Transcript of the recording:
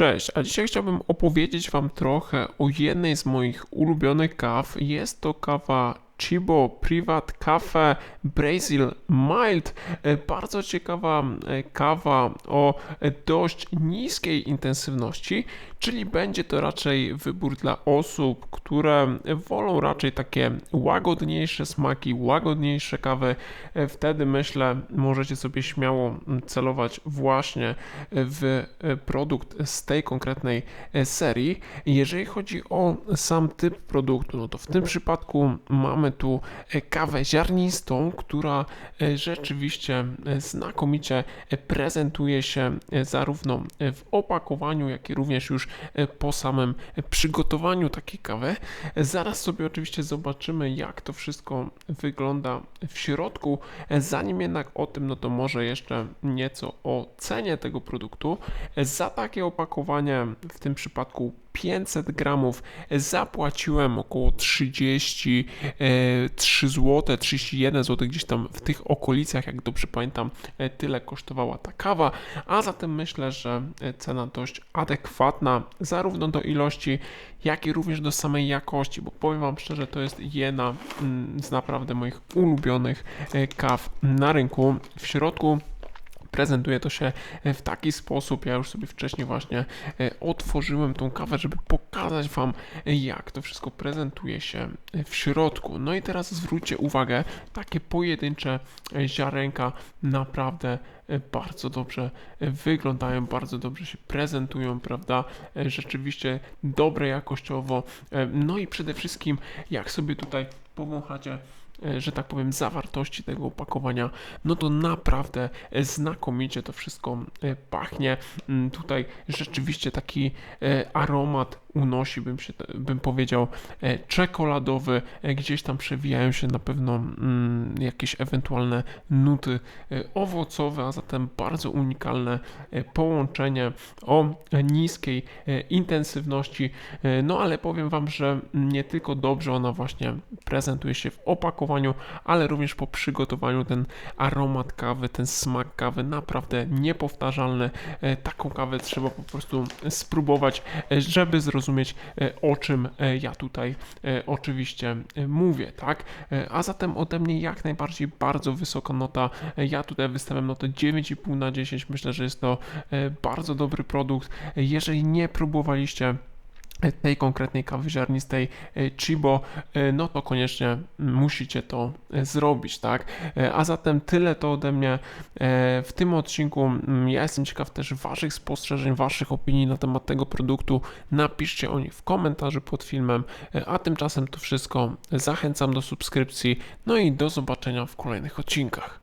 Cześć, a dzisiaj chciałbym opowiedzieć Wam trochę o jednej z moich ulubionych kaw. Jest to kawa Chibo Privat Cafe Brazil Mild. E, Bardzo ciekawa e, kawa o dość niskiej intensywności, czyli będzie to raczej wybór dla osób, które wolą raczej takie łagodniejsze smaki, łagodniejsze kawy. E, Wtedy myślę, możecie sobie śmiało celować właśnie w e, produkt z tej konkretnej e, serii. Jeżeli chodzi o sam typ produktu, no to w tym przypadku mamy tu kawę ziarnistą, która rzeczywiście znakomicie prezentuje się zarówno w opakowaniu, jak i również już po samym przygotowaniu takiej kawy. Zaraz sobie oczywiście zobaczymy, jak to wszystko wygląda w środku. Zanim jednak o tym, no to może jeszcze nieco o cenie tego produktu. Za takie opakowanie, w tym przypadku 500 gramów, zapłaciłem około 33 zł, 31 zł, gdzieś tam w tych okolicach, jak dobrze pamiętam, e, tyle kosztowała ta kawa, a zatem myślę, że e, cena dość adekwatna zarówno do ilości, jak i również do samej jakości, bo powiem Wam szczerze, to jest jedna mm, z naprawdę moich ulubionych e, kaw na rynku. W środku prezentuje to się e, w taki sposób. Ja już sobie wcześniej właśnie e, otworzyłem tą kawę, żeby pokazać Wam, e, jak to wszystko prezentuje się w środku. No i teraz zwróćcie uwagę, takie pojedyncze ziarenka naprawdę bardzo dobrze wyglądają, bardzo dobrze się prezentują, prawda? Rzeczywiście dobre jakościowo. No i przede wszystkim, jak sobie tutaj powąchacie że tak powiem, zawartości tego opakowania, no to naprawdę e, znakomicie to wszystko e, pachnie. Mm, Tutaj rzeczywiście taki e, aromat unosi, bym, się, bym powiedział, e, czekoladowy. E, Gdzieś tam przewijają się na pewno mm, jakieś ewentualne nuty e, owocowe, a zatem bardzo unikalne e, połączenie o e, niskiej e, intensywności. E, No ale powiem Wam, że nie tylko dobrze ona właśnie prezentuje się w opakowaniu, ale również po przygotowaniu ten aromat kawy, ten smak kawy naprawdę niepowtarzalny. E, Taką kawę trzeba po prostu spróbować, e, żeby zrozumieć e, o czym ja tutaj oczywiście mówię, tak? A zatem ode mnie jak najbardziej bardzo wysoka nota. Ja tutaj wystawiam notę 9,5 na 10. Myślę, że jest to bardzo dobry produkt. Jeżeli nie próbowaliście tej konkretnej kawy ziarnistej e, Chibo, e, no to koniecznie musicie to e, zrobić, tak? A zatem tyle to ode mnie w tym odcinku. Mm, Ja jestem ciekaw też Waszych spostrzeżeń, Waszych opinii na temat tego produktu. Napiszcie o nich w komentarzu pod filmem. A tymczasem to wszystko. Zachęcam do subskrypcji, no i do zobaczenia w kolejnych odcinkach.